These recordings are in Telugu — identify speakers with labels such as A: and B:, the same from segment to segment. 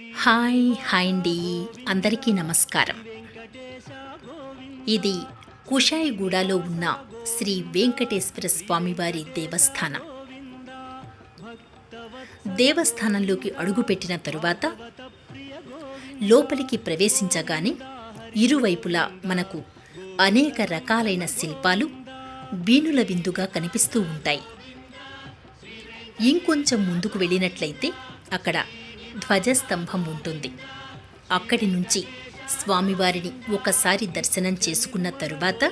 A: హాయ్ హాయ్ అండి. అందరికీ నమస్కారం. ఇది కుషాయిగూడలో ఉన్న శ్రీ వెంకటేశ్వర స్వామివారి దేవస్థానం. దేవస్థానంలోకి అడుగుపెట్టిన తరువాత లోపలికి ప్రవేశించగానే ఇరువైపులా మనకు అనేక రకాలైన శిల్పాలు బీనుల విందుగా కనిపిస్తూ ఉంటాయి. ఇంకొంచెం ముందుకు వెళ్ళినట్లయితే అక్కడ ధ్వజస్తంభం ఉంటుంది. అక్కడి నుంచి స్వామివారిని ఒకసారి దర్శనం చేసుకున్న తరువాత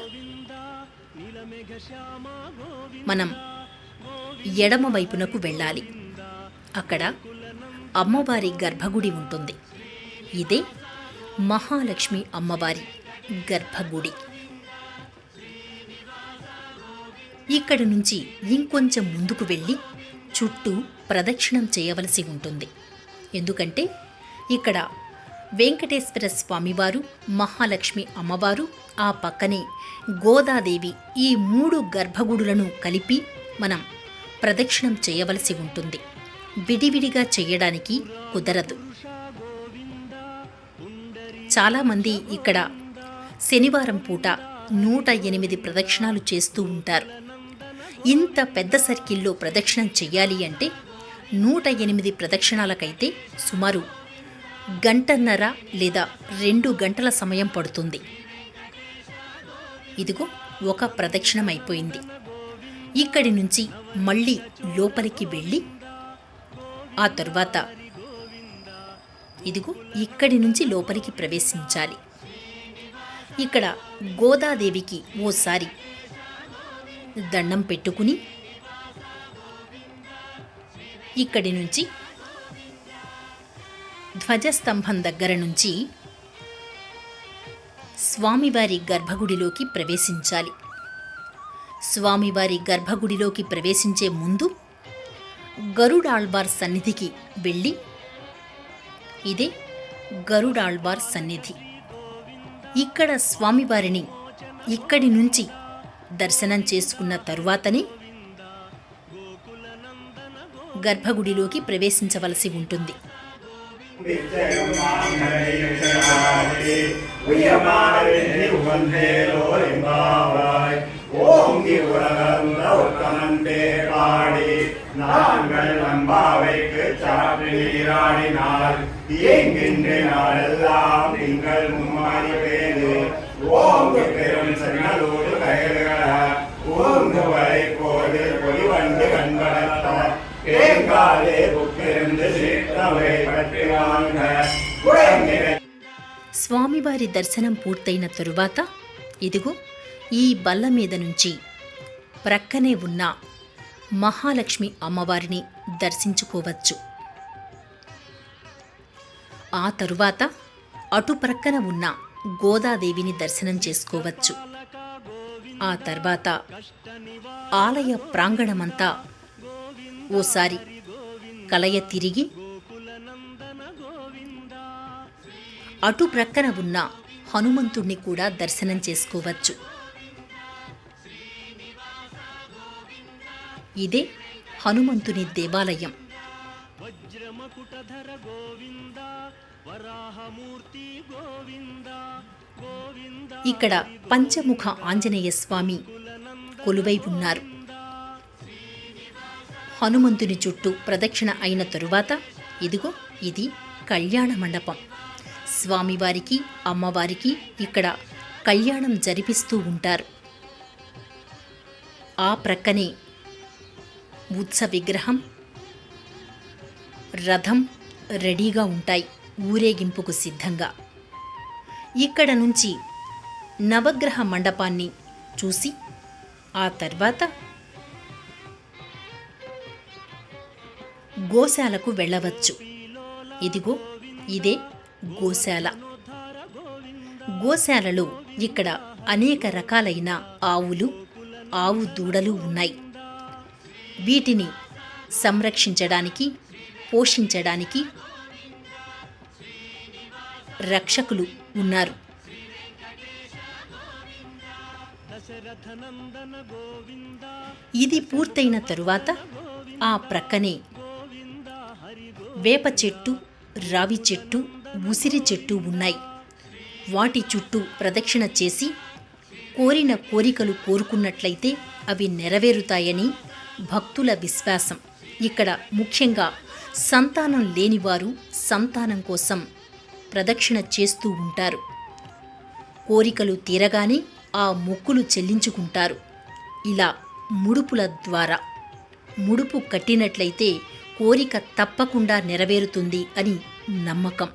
A: మనం ఎడమ వైపునకు వెళ్ళాలి. అక్కడ అమ్మవారి గర్భగుడి ఉంటుంది. ఇదే మహాలక్ష్మి అమ్మవారి గర్భగుడి. ఇక్కడి నుంచి ఇంకొంచెం ముందుకు వెళ్ళి చుట్టూ ప్రదక్షిణం చేయవలసి ఉంటుంది. ఎందుకంటే ఇక్కడ వెంకటేశ్వర స్వామివారు మహాలక్ష్మి అమ్మవారు ఆ పక్కనే గోదాదేవి ఈ మూడు గర్భగుడులను కలిపి మనం ప్రదక్షిణం చేయవలసి ఉంటుంది. విడివిడిగా చేయడానికి కుదరదు. చాలామంది ఇక్కడ శనివారం పూట నూట ఎనిమిది ప్రదక్షిణాలు చేస్తూ ఉంటారు. ఇంత పెద్ద సర్కిల్లో ప్రదక్షిణం చెయ్యాలి అంటే నూట ఎనిమిది ప్రదక్షిణాలకైతే సుమారు గంటన్నర లేదా రెండు గంటల సమయం పడుతుంది. ఇదిగో ఒక ప్రదక్షిణం అయిపోయింది ఇక్కడి నుంచి మళ్ళీ లోపలికి వెళ్ళి ఆ తర్వాత ఇదిగో ఇక్కడి నుంచి లోపలికి ప్రవేశించాలి. ఇక్కడ గోదాదేవికి ఓసారి దండం పెట్టుకుని ఇక్కడి నుంచి ధ్వజస్తంభం దగ్గర నుంచి స్వామివారి గర్భగుడిలోకి ప్రవేశించాలి. స్వామివారి గర్భగుడిలోకి ప్రవేశించే ముందు గరుడాళ్బార్ సన్నిధికి వెళ్ళి ఇదే గరుడాళ్బార్ సన్నిధి. ఇక్కడ స్వామివారిని ఇక్కడి నుంచి దర్శనం చేసుకున్న తరువాతనే గర్భగుడిలోకి ప్రవేశించవలసి ఉంటుంది
B: ஓங்கி உலகந்த உத்தமந்தே பாடி நாங்கள் நம்பாவைக்கு சாற்றி நீராடினால் இயங்கின்ற நாளெல்லாம் தேங்காலே புக்கிருந்து சீத்தவை பற்றி வாங்க குழங்கின
A: స్వామివారి దర్శనం పూర్తయిన తరువాత ఇదిగో ఈ బల్ల మీద నుంచి ప్రక్కనే ఉన్న మహాలక్ష్మి అమ్మవారిని దర్శించుకోవచ్చు ఆ తరువాత అటు ప్రక్కన ఉన్న గోదాదేవిని దర్శనం చేసుకోవచ్చు ఆ తర్వాత ఆలయ ప్రాంగణమంతా ఓసారి కలయ తిరిగి అటు ప్రక్కన ఉన్న హనుమంతుణ్ణి కూడా దర్శనం చేసుకోవచ్చు. ఇదే హనుమంతుని దేవాలయం. ఇక్కడ పంచముఖ ఆంజనేయ స్వామి కొలువై ఉన్నారు. హనుమంతుని చుట్టూ ప్రదక్షిణ అయిన తరువాత ఇదిగో ఇది కళ్యాణ మండపం. స్వామివారికి అమ్మవారికి ఇక్కడ కళ్యాణం జరిపిస్తూ ఉంటారు. ఆ ప్రక్కనే ఉత్స విగ్రహం రథం రెడీగా ఉంటాయి ఊరేగింపుకు సిద్ధంగా. ఇక్కడ నుంచి నవగ్రహ మండపాన్ని చూసి ఆ తర్వాత గోశాలకు వెళ్ళవచ్చు. ఇదిగో ఇదే గోశాల. గోశాలలో ఇక్కడ అనేక రకాలైన ఆవులు ఆవు దూడలు ఉన్నాయి. వీటిని సంరక్షించడానికి పోషించడానికి రక్షకులు ఉన్నారు. ఇది పూర్తయిన తరువాత ఆ ప్రక్కనే వేప చెట్టు రావి చెట్టు ఉసిరి చెట్టు ఉన్నాయి. వాటి చుట్టూ ప్రదక్షిణ చేసి కోరిన కోరికలు కోరుకున్నట్లయితే అవి నెరవేరుతాయని భక్తుల విశ్వాసం. ఇక్కడ ముఖ్యంగా సంతానం లేనివారు సంతానం కోసం ప్రదక్షిణ చేస్తూ ఉంటారు. కోరికలు తీరగానే ఆ మొక్కులు చెల్లించుకుంటారు. ఇలా ముడుపుల ద్వారా ముడుపు కట్టినట్లయితే కోరిక తప్పకుండా నెరవేరుతుంది అని నమ్మకం.